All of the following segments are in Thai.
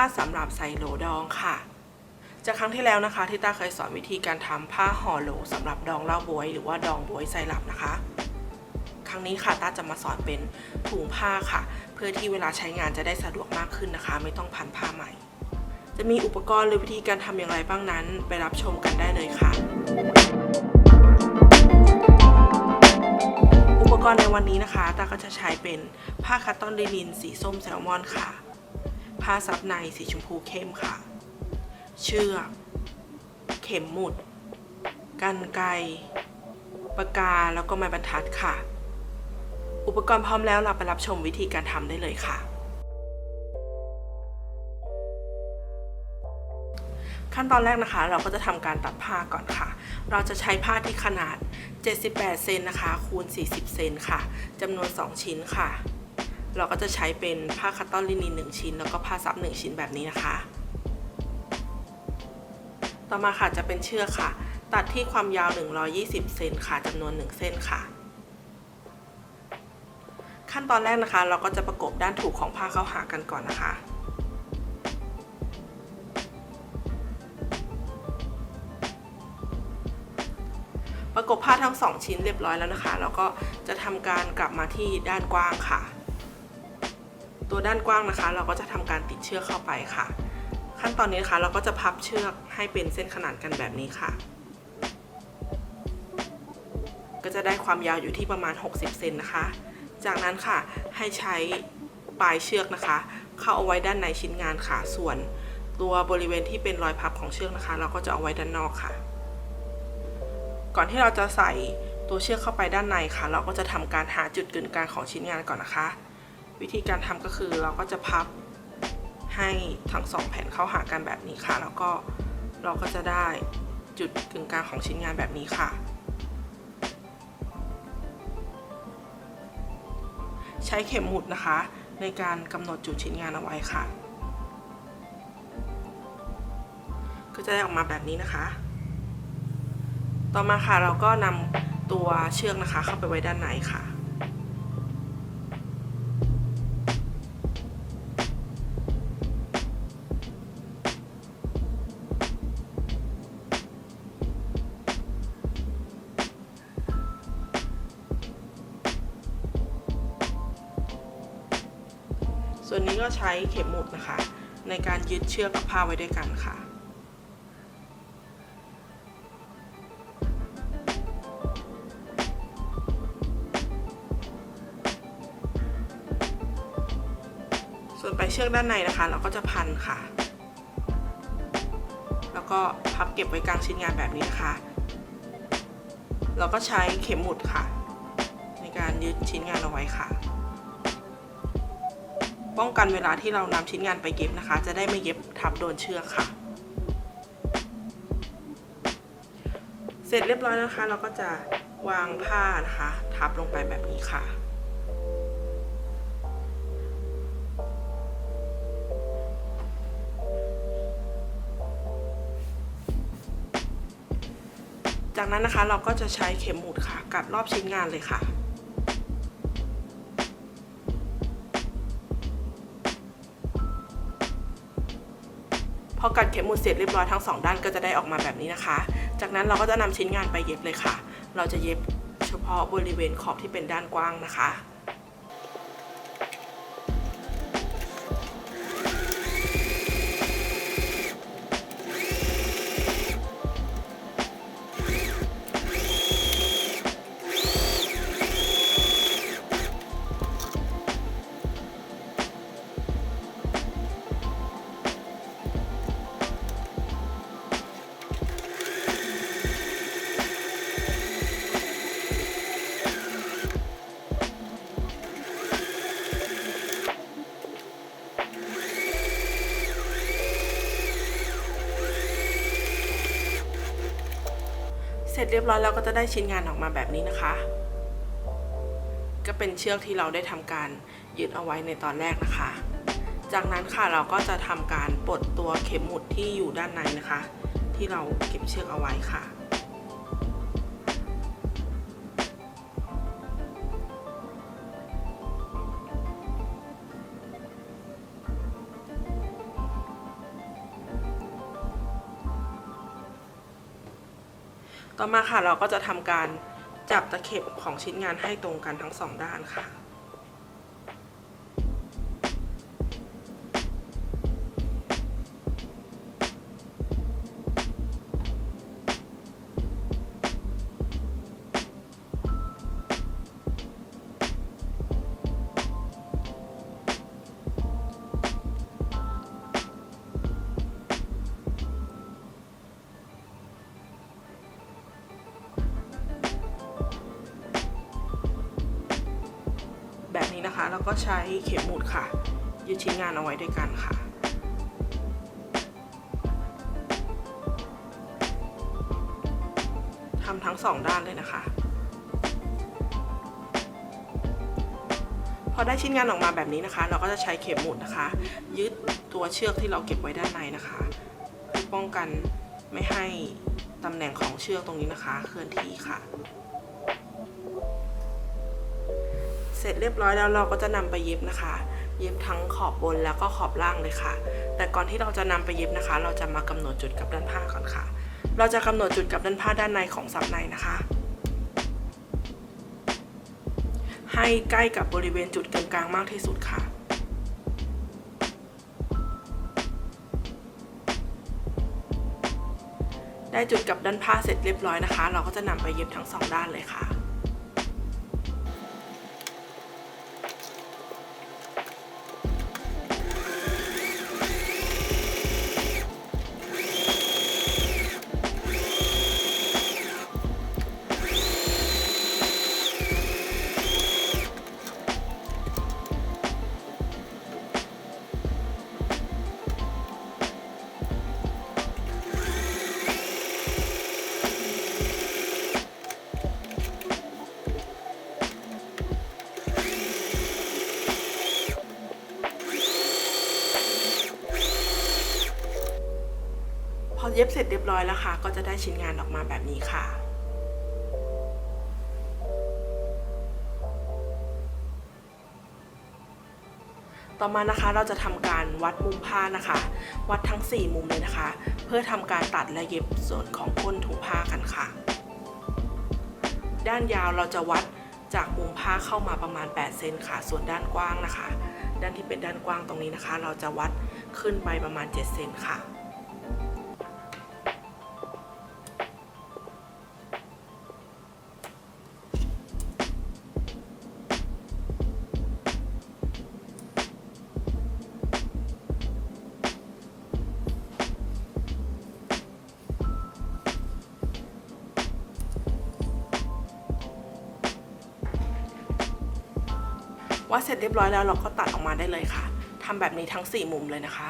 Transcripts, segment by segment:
ผ้าสำหรับใส่โหลดองค่ะ จากครั้งที่แล้วนะคะที่ตาเคยสอนวิธีการทำผ้าห่อโหลสำหรับดองเหล้าบวย หรือว่าดองบวยใส่หลับนะคะ ครั้งนี้ค่ะตาจะมาสอนเป็นถุงผ้าค่ะ เพื่อที่เวลาใช้งานจะได้สะดวกมากขึ้นนะคะ ไม่ต้องพันผ้าใหม่ จะมีอุปกรณ์หรือวิธีการทำอย่างไรบ้างนั้น ไปรับชมกันได้เลยค่ะอุปกรณ์ในวันนี้นะคะตาก็จะใช้เป็นผ้าคัตตอนลินินสีส้มแซลมอนค่ะ ผ้าซับในสีชมพูเข้มค่ะ เชือก เข็มหมุด กันไกปากกาแล้วก็ไม้บรรทัดค่ะ อุปกรณ์พร้อมแล้วเราไปรับชมวิธีการทำได้เลยค่ะ ขั้นตอนแรกนะคะ เราก็จะทำการตัดผ้าก่อนค่ะ เราจะใช้ผ้าที่ขนาด 78 เซนนะคะ คูณ 40 เซนค่ะจำนวน 2 ชิ้นค่ะ เราก็จะใช้เป็นผ้าคัตตอนลินิน1ชิ้น แล้วก็ผ้าซับ1ชิ้นแบบนี้นะคะ ต่อมาค่ะจะเป็นเชือกค่ะ ตัดที่ความยาว 120 เซนค่ะจำนวน 1 เส้นค่ะ ขั้นตอนแรกนะคะ เราก็จะประกบด้านถูกของผ้าเข้าหากันก่อนนะคะประกบผ้าทั้งสองชิ้นเรียบร้อยแล้วนะคะ แล้วก็จะทำการกลับมาที่ด้านกว้างค่ะ ตัวด้านกว้างนะคะ เราก็จะทำการติดเชือกเข้าไปค่ะ ขั้นตอนนี้นะคะเราก็จะพับเชือกให้เป็นเส้นขนานกันแบบนี้ค่ะ ก็จะได้ความยาวอยู่ที่ประมาณ 60 เซนนะคะ จากนั้นค่ะให้ใช้ปลายเชือกนะคะ เข้าเอาไว้ด้านในชิ้นงานค่ะ ส่วนตัวบริเวณที่เป็นรอยพับของเชือกนะคะ เราก็จะเอาไว้ด้านนอกค่ะ ก่อนที่เราจะใส่ตัวเชือกเข้าไปด้านในค่ะ เราก็จะทำการหาจุดกึ่งกลางของชิ้นงานก่อนนะคะ วิธีการทำก็คือเราก็จะพับให้ทั้งสองแผ่นเข้าหากันแบบนี้ค่ะ แล้วก็เราก็จะได้จุดกึ่งกลางของชิ้นงานแบบนี้ค่ะ ใช้เข็มหมุดนะคะ ในการกำหนดจุดชิ้นงานเอาไว้ค่ะ ก็จะได้ออกมาแบบนี้นะคะ ต่อมาค่ะเราก็นำตัวเชือกนะคะเข้าไปไว้ด้านในค่ะ นี้ก็ใช้เข็มหมุดนะคะ ในการยึดเชือกกับผ้าไว้ด้วยกันค่ะส่วนปลายเชือกด้านในนะคะ เราก็จะพันค่ะ แล้วก็พับเก็บไว้กลางชิ้นงานแบบนี้นะคะเราก็ใช้เข็มหมุดค่ะ ในการยึดชิ้นงานเอาไว้ค่ะ ป้องกันเวลาที่เรานำชิ้นงานไปเย็บนะคะ จะได้ไม่เย็บทับโดนเชือกค่ะ เสร็จเรียบร้อยนะคะ เราก็จะวางผ้านะคะ ทับลงไปแบบนี้ค่ะจากนั้นนะคะเราก็จะใช้เข็มหมุดค่ะกัดรอบชิ้นงานเลยค่ะ อกัดเข็มหมุดเสร็จเรียบร้อยทั้งสองด้านก็จะได้ออกมาแบบนี้นะคะ จากนั้นเราก็จะนำชิ้นงานไปเย็บเลยค่ะ เราจะเย็บเฉพาะบริเวณขอบที่เป็นด้านกว้างนะคะ เสร็จเรียบร้อยแล้วก็จะได้ชิ้นงานออกมาแบบนี้นะคะ ก็เป็นเชือกที่เราได้ทำการยึดเอาไว้ในตอนแรกนะคะ จากนั้นค่ะเราก็จะทำการปลดตัวเข็มหมุดที่อยู่ด้านในนะคะ ที่เราเก็บเชือกเอาไว้ค่ะ ต่อมาค่ะเราก็จะทำการจับตะเข็บของชิ้นงานให้ตรงกันทั้งสองด้านค่ะ แล้วก็ใช้เข็มหมุดค่ะ ยึดชิ้นงานเอาไว้ด้วยกันค่ะทำทั้งสองด้านเลยนะคะ พอได้ชิ้นงานออกมาแบบนี้นะคะ เราก็จะใช้เข็มหมุดนะคะ ยึดตัวเชือกที่เราเก็บไว้ด้านในนะคะเพื่อป้องกันไม่ให้ตำแหน่งของเชือกตรงนี้นะคะ เคลื่อนที่ค่ะ เสร็จเรียบร้อยแล้วเราก็จะนำไปเย็บนะคะ เย็บทั้งขอบบนแล้วก็ขอบล่างเลยค่ะ แต่ก่อนที่เราจะนำไปเย็บนะคะ เราจะมากำหนดจุดกับด้านผ้าก่อนค่ะ เราจะกำหนดจุดกับด้านผ้าด้านในของซับในนะคะ ให้ใกล้กับบริเวณจุดกึ่งกลางมากที่สุดค่ะได้จุดกับด้านผ้าเสร็จเรียบร้อยนะคะ เราก็จะนำไปเย็บทั้งสองด้านเลยค่ะ เย็บเสร็จเรียบร้อยแล้วค่ะ ก็จะได้ชิ้นงานออกมาแบบนี้ค่ะต่อมานะคะเราจะทำการวัดมุมผ้านะคะ วัดทั้ง 4 มุมเลยนะคะ เพื่อทำการตัดและเย็บส่วนของก้นถุงผ้ากันค่ะ ด้านยาวเราจะวัดจากมุมผ้าเข้ามาประมาณ 8 เซนค่ะ ส่วนด้านกว้างนะคะ ด้านที่เป็นด้านกว้างตรงนี้นะคะ เราจะวัดขึ้นไปประมาณ 7 เซนค่ะ วัดเสร็จเรียบร้อยแล้วเราก็ตัดออกมาได้เลยค่ะทำแบบนี้ทั้ง 4 มุมเลยนะคะ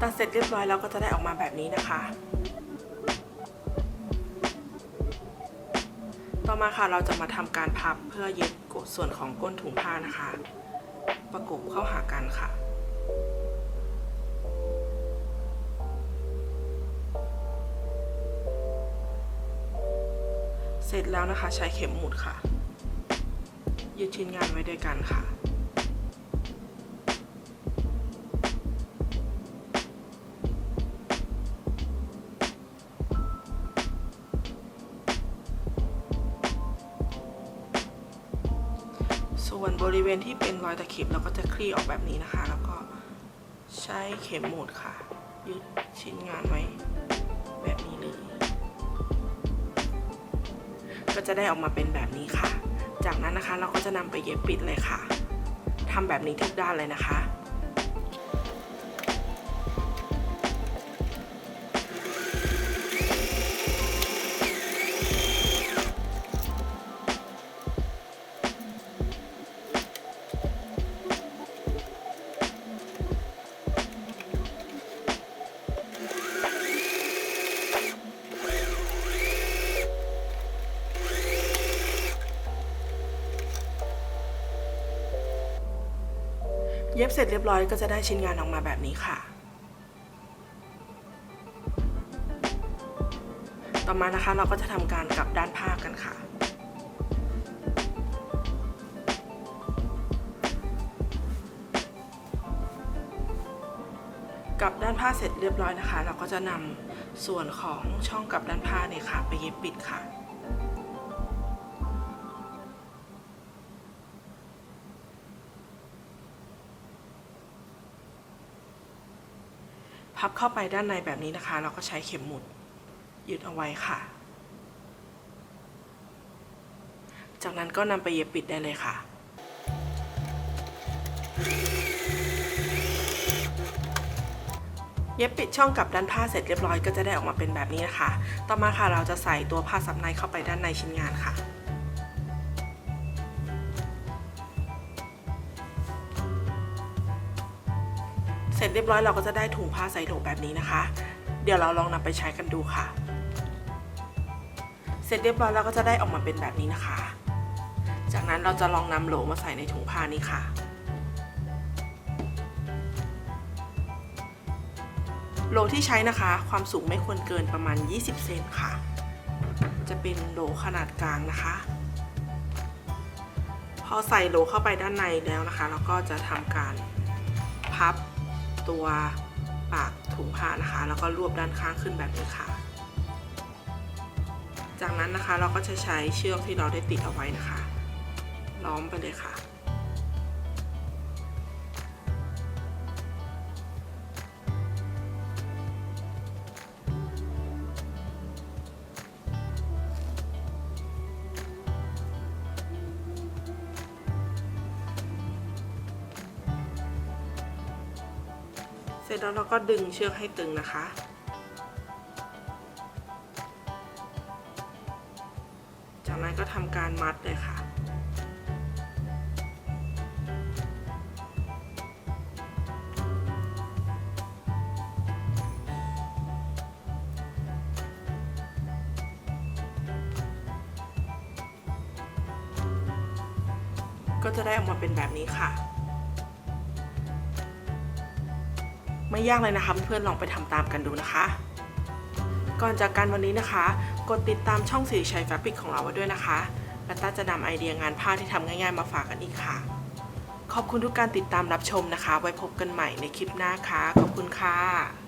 ตัดเสร็จเรียบร้อยแล้วก็จะได้ออกมาแบบนี้นะคะ มาค่ะ เราจะมาทำการพับเพื่อเย็บกดส่วนของก้นถุงผ้านะคะ ประกบเข้าหากันค่ะ เสร็จแล้วนะคะใช้เข็มหมุดค่ะ ยึดชิ้นงานไว้ด้วยกันค่ะ ส่วนบริเวณที่เป็นรอยตะเข็บเราก็จะคลี่ออกแบบนี้นะคะ แล้วก็ใช้เข็มหมุดค่ะ ยึดชิ้นงานไว้แบบนี้เลย ก็จะได้ออกมาเป็นแบบนี้ค่ะ จากนั้นนะคะเราก็จะนำไปเย็บปิดเลยค่ะทำแบบนี้ทุกด้านเลยนะคะ ย็บบเสร็จเรียบร้อยก็จะได้ชิ้นงานออกมาแบบนี้ค่ะ ต่อมานะคะเราก็จะทำการกลับด้านผ้ากันค่ะกลับด้านผ้าเสร็จเรียบร้อยนะคะ เราก็จะนำส่วนของช่องกลับด้านผ้าเนี่ยค่ะ ไปเย็บปิดค่ะ พับเข้าไปด้านในแบบนี้นะคะ เราก็ใช้เข็มหมุดยึดเอาไว้ค่ะ จากนั้นก็นำไปเย็บปิดได้เลยค่ะเย็บปิดช่องกับด้านผ้าเสร็จเรียบร้อยก็จะได้ออกมาเป็นแบบนี้นะคะ ต่อมาค่ะเราจะใส่ตัวผ้าซับในเข้าไปด้านในชิ้นงานค่ะ จเรียบร้อยเราก็จะได้ถุงผ้าใส่โหลแบบนี้นะคะ เดี๋ยวเราลองนำไปใช้กันดูค่ะ เสร็จเรียบร้อยเราก็จะได้ออกมาเป็นแบบนี้นะคะ จากนั้นเราจะลองนำโหลมาใส่ในถุงผ้านี้ค่ะโหลที่ใช้นะคะ ความสูงไม่ควรเกินประมาณ 20 เซนค่ะ จะเป็นโหลขนาดกลางนะคะ พอใส่โหลเข้าไปด้านในแล้วนะคะ เราก็จะทำการพับ ตัวปากถุงผ้านะคะ แล้วก็รวบด้านข้างขึ้นแบบนี้ค่ะ จากนั้นนะคะเราก็จะใช้เชือกที่เราได้ติดเอาไว้นะคะ ล้อมไปเลยค่ะ ร็จแล้วเราก็ดึงเชือกให้ตึงนะคะ จากนั้นก็ทำการมัดเลยค่ะ ก็จะได้ออกมาเป็นแบบนี้ค่ะ ไม่ยากเลยนะคะเพื่อนๆลองไปทำตามกันดูนะคะ ก่อนจากกันวันนี้นะคะ กดติดตามช่องสีชัยแฟบริกของเราไว้ด้วยนะคะและต้าจะนำไอเดียงานผ้าที่ทำง่าย ๆ มาฝากกันอีกค่ะ ขอบคุณทุกการติดตามรับชมนะคะ ไว้พบกันใหม่ในคลิปหน้าค่ะ ขอบคุณค่ะ